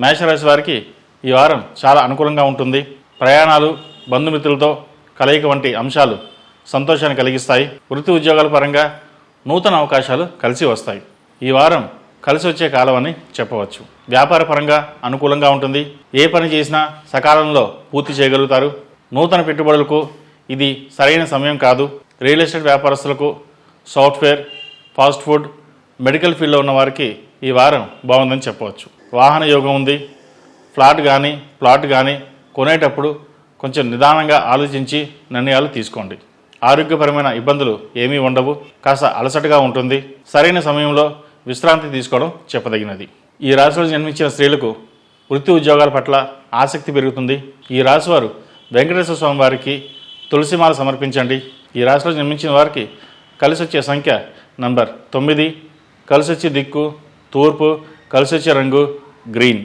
మేషరాశి వారికి ఈ వారం చాలా అనుకూలంగా ఉంటుంది. ప్రయాణాలు బంధుమిత్రులతో కలయిక వంటి అంశాలు సంతోషాన్ని కలిగిస్తాయి. వృత్తి ఉద్యోగాల పరంగా నూతన అవకాశాలు కలిసి వస్తాయి. ఈ వారం కలిసి వచ్చే కాలం అని చెప్పవచ్చు. వ్యాపార పరంగా అనుకూలంగా ఉంటుంది. ఏ పని చేసినా సకాలంలో పూర్తి చేయగలుగుతారు. నూతన పెట్టుబడులకు ఇది సరైన సమయం కాదు. రియల్ ఎస్టేట్ వ్యాపారస్తులకు సాఫ్ట్వేర్ ఫాస్ట్ ఫుడ్ మెడికల్ ఫీల్డ్లో ఉన్న వారికి ఈ వారం బాగుందని చెప్పవచ్చు. వాహన యోగం ఉంది. ఫ్లాట్ కానీ ప్లాట్ కానీ కొనేటప్పుడు కొంచెం నిదానంగా ఆలోచించి నిర్ణయాలు తీసుకోండి. ఆరోగ్యపరమైన ఇబ్బందులు ఏమీ ఉండవు. కాస్త అలసటగా ఉంటుంది. సరైన సమయంలో విశ్రాంతి తీసుకోవడం చెప్పదగినది. ఈ రాశిలో జన్మించిన స్త్రీలకు వృత్తి ఉద్యోగాల పట్ల ఆసక్తి పెరుగుతుంది. ఈ రాశివారు వెంకటేశ్వర స్వామి వారికి తులసిమాల సమర్పించండి. ఈ రాశిలో జన్మించిన వారికి కలిసి వచ్చే సంఖ్య నంబర్ తొమ్మిది. కలిసి వచ్చే దిక్కు తూర్పు కలిసి వచ్చే రంగు గ్రీన్.